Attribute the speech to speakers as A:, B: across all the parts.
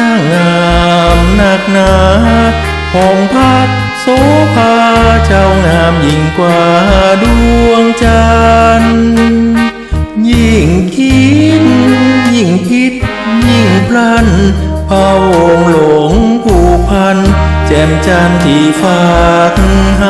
A: ข้า
B: งาม
A: นั
B: กหนาผงพัดโสภาเจ้างามยิ่งกว่าดวงจันทร์ยิ่งคิด ยิ่งคิด ยิ่งพลันพาวงหลงผูกพัน แจ่มจันที่ฝากหา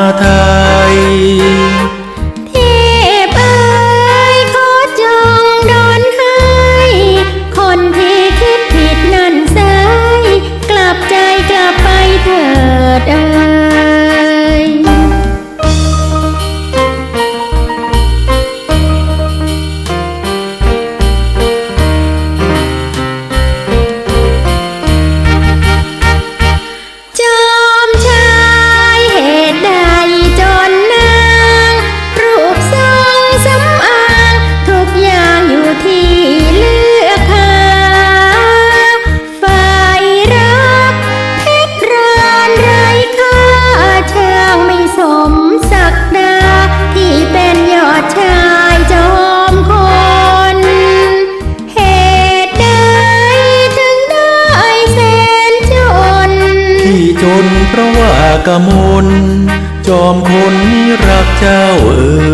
B: า
A: กมุน
B: จอมคนนี้รักเจ้าเอ่